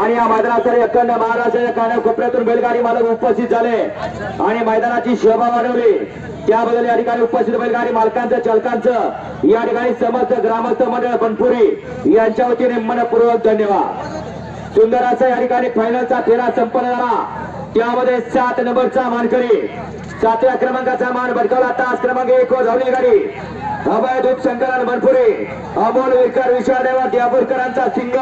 आणि या मैदानासाठी अखंड महाराष्ट्राच्या कान्या कोपऱ्यातून बैलगाडी मालक उपस्थित झाले. आणि मैदानाची शोभा वाढवली. त्याबद्दल या ठिकाणी उपस्थित बैलगाडी मालकांचं चालकांचं या ठिकाणी समस्त ग्रामस्थ मंडळ बनपुरी यांच्या वतीने मनपूर्वक धन्यवाद. सुंदर असा या ठिकाणी फायनलचा फेरा संपन्न झाला. त्यामध्ये सात नंबरचा मानकरी सातव्या क्रमांकाचा मान भडकावला. तास क्रमांक एक वर धावली गाडी. अभय दूप शंकरन अमोल विकार विश्वादेवा द्यापूरकरांचा सिंग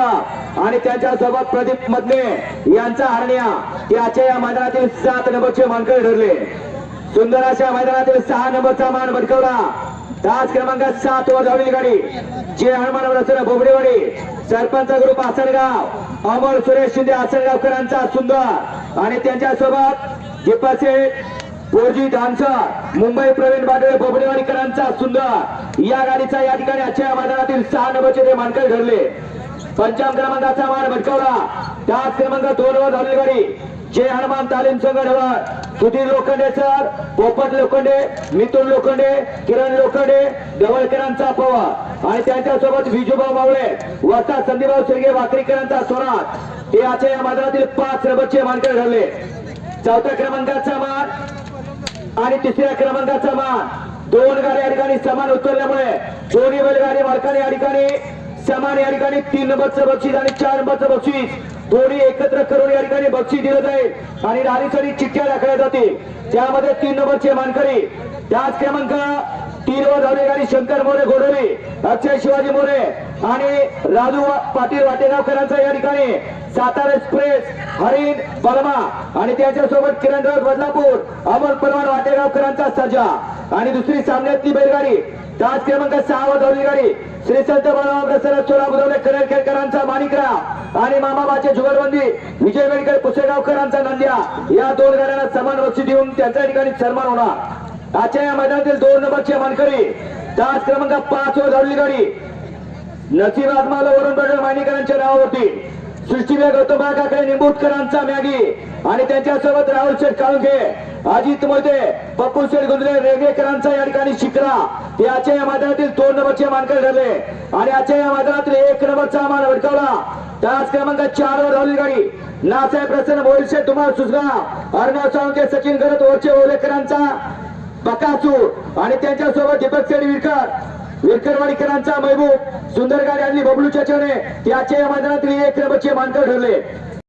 आणि त्यांच्यासोबत प्रदीप मधले यांचा हरण्या. याच्या या मैदानातील सात नंबरचे मानकरी ठरले. सुंदर अशा मैदानातील सहा नंबरचा मान भटकवला तास क्रमांक सात वर धावली गाडी जे हनुमान रचना बोबडेवाडी सरपंच ग्रुप आसनगाव अमोल सुरेश शिंदे आसनगावकरांचा सुंदर आणि त्यांच्यासोबत दीपाचे पोरजी डान्सर मुंबई प्रवीण बाडळे बोबडेवाडीकरांचा सुंदर. या गाडीचा या ठिकाणी आजच्या मैदानातील सहा नंबरचे ते मानकर ठरले पंचाम क्रमांकाचा मान भटकवला. त्याच क्रमांक दोन वर धावलेली गाडी. जय हनुमान तालीम संघ सुधीर लोखंडे सर. पोपट लोखंडे मिथुन लोखंडे किरण लोखंडे ढवळकरांचा पवार. आणि त्यांच्यासोबत विजूभाऊ मावळे वस्ता संदीभाऊ शिर्गे वाकरीकरांचा स्वराज हे आजच्या या मैदानातील पाच नंबरचे मानकर ठरले. चौथ्या क्रमांकाचा मान आणि तिसऱ्या क्रमांकाचा मान. दोन गाड्या या ठिकाणी समान उतरल्यामुळे दोन्ही बैलगाडी मालकाने या ठिकाणी समान या ठिकाणी तीन नंबरचं बक्षीस आणि चार नंबरचं बक्षीस दोन्ही एकत्र करून या ठिकाणी बक्षीस दिलं जाईल आणि राणीसरी चिठ्ठ्या दाखवल्या जातील. त्यामध्ये तीन नंबरचे मानकरी. त्याच क्रमांक तीन वर धावले गाडी शंकर मोरे घोडवे अक्षय शिवाजी मोरे आणि राजू पाटील वाटेगावकरांचा या ठिकाणी सातारा एक्सप्रेस हरिण बलमा आणि त्याच्यासोबत किरण राऊत बदलापूर अमोल परवान वाटेगावकरांचा सजा आणि दुसरी सामन्यातली बैलगाडी तास क्रमांक सहा व धावली गाडी श्री संत बळराम प्रसन्न सोळा बुधवले करेलखेडकरांचा माणिकराव आणि मामाबाचे जुगरबंदी विजय वेडकर पुसेगावकरांचा नंद्या. या दोन गाड्यांना समान बक्षीस देऊन त्यांच्या ठिकाणी सन्मान होणार. आजच्या या मैदानातील दोन नंबरचे मानकरी तास क्रमांक पाच व धावली गाडी नसीब आत्माला वरून पडलं मानिकरांच्या नावावरती. सृष्टीवे गौतम काकडे निंबूटकरांचा मॅगी. आणि त्यांच्यासोबत राहुल शेठ काळुंगे अजित मोहिते पप्पू शेठ गुंजरे रेगेकरांचा या ठिकाणी शिकरा. हे आजच्या या मैदानातील दोन नंबरचे मानकर ठरले. आणि आजच्या या मैदानातील एक नंबरचा मान भटकावला त्याच क्रमांक चार वर राहुल गाडी. नासाहेब प्रसन्न मोहिलशेठ तुम्हाला सुसगाव अर्णव साळुंके सचिन गरत ओरचे ओलेकरांचा बकासूर. आणि त्यांच्यासोबत दीपक शेठ विरकर विरकरवाडीकरांचा महबूब सुंदर गाडी आणली बबलू चचवणे याच्या या मैदानातील एक नंबरचे मानकर ठरले.